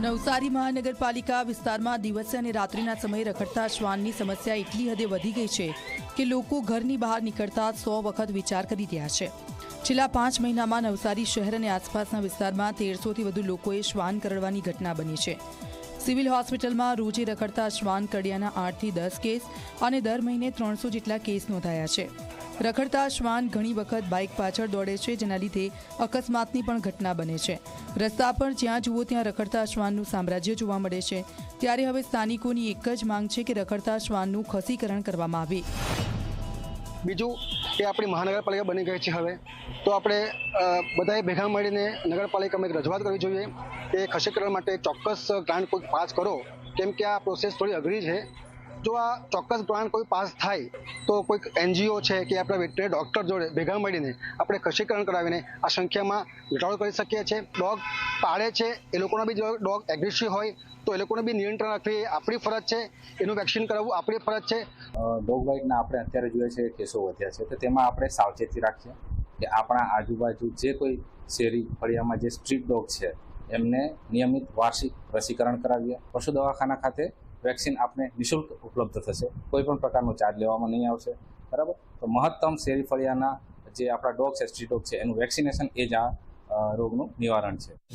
નવસારી મહાનગરપાલિકા વિસ્તારમાં દિવસે અને રાત્રિના સમયે રખડતા શ્વાનની સમસ્યા એટલી હદે વધી ગઈ છે કે લોકો ઘરની બહાર નીકળતા સો વખત વિચાર કરી રહ્યા છે. છેલ્લા પાંચ મહિનામાં નવસારી શહેર અને આસપાસના વિસ્તારમાં તેરસોથી વધુ લોકોએ શ્વાન કરડવાની ઘટના બની છે. સિવિલ હોસ્પિટલમાં રોજે રખડતા શ્વાન કરડિયાના આઠથી દસ કેસ અને દર મહિને ત્રણસો જેટલા કેસ નોંધાયા છે. રખડતા શ્વાન ઘણી વખત બાઇક પાછળ દોડે છે, જેના લીધે અકસ્માતની પણ ઘટના બને છે. રસ્તા પર જ્યાં જુઓ ત્યાં રખડતા શ્વાનનું સામ્રાજ્ય જોવા મળે છે. ત્યારે હવે સ્થાનિકોની એક જ માંગ છે કે રખડતા શ્વાનનું ખસીકરણ કરવામાં આવે. બીજું કે આપણી મહાનગરપાલિકા બની ગઈ છે હવે. તો આપણે બધાએ ભેગા મળીને નગરપાલિકામાં એક રજૂઆત કરવી જોઈએ કે ખસીકરણ માટે ચોક્કસ ગ્રાન્ટ કોઈ પાસ કરો. કેમ કે આ પ્રોસેસ થોડી અઘરી છે. જો આ ચોક્કસ પ્લાન કોઈ પાસ થાય, તો કોઈક એનજીઓ છે કે આપણા વેટરી ડૉક્ટર જોડે ભેગા મળીને આપણે કશીકરણ કરાવીને આ સંખ્યામાં ઘટાડો કરી શકીએ છીએ. ડોગ પાળે છે, એ લોકોના બી જો ડોગ એગ્રેસિવ હોય, તો એ લોકોને બી નિયંત્રણ રાખવી એ આપણી ફરજ છે. એનું વેક્સિન કરાવવું આપણી ફરજ છે. ડોગ બાઇટના આપણે અત્યારે જોઈએ છે, કેસો વધ્યા છે. તો તેમાં આપણે સાવચેતી રાખીએ કે આપણા આજુબાજુ જે કોઈ શેરી ફળિયામાં જે સ્ટ્રીટ ડોગ છે, એમને નિયમિત વાર્ષિક રસીકરણ કરાવીએ. પશુ દવાખાના ખાતે વેક્સિન આપને નિઃશુલ્ક ઉપલબ્ધ થશે. કોઈ પણ પ્રકારનો ચાર્જ લેવામાં નહીં આવશે. બરાબર? તો મહત્તમ શેરી જે આપણા ડોગ છે સ્ટ્રીટ ડોગ છે, એનું વેક્સિનેશન એ જ આ રોગનું નિવારણ છે.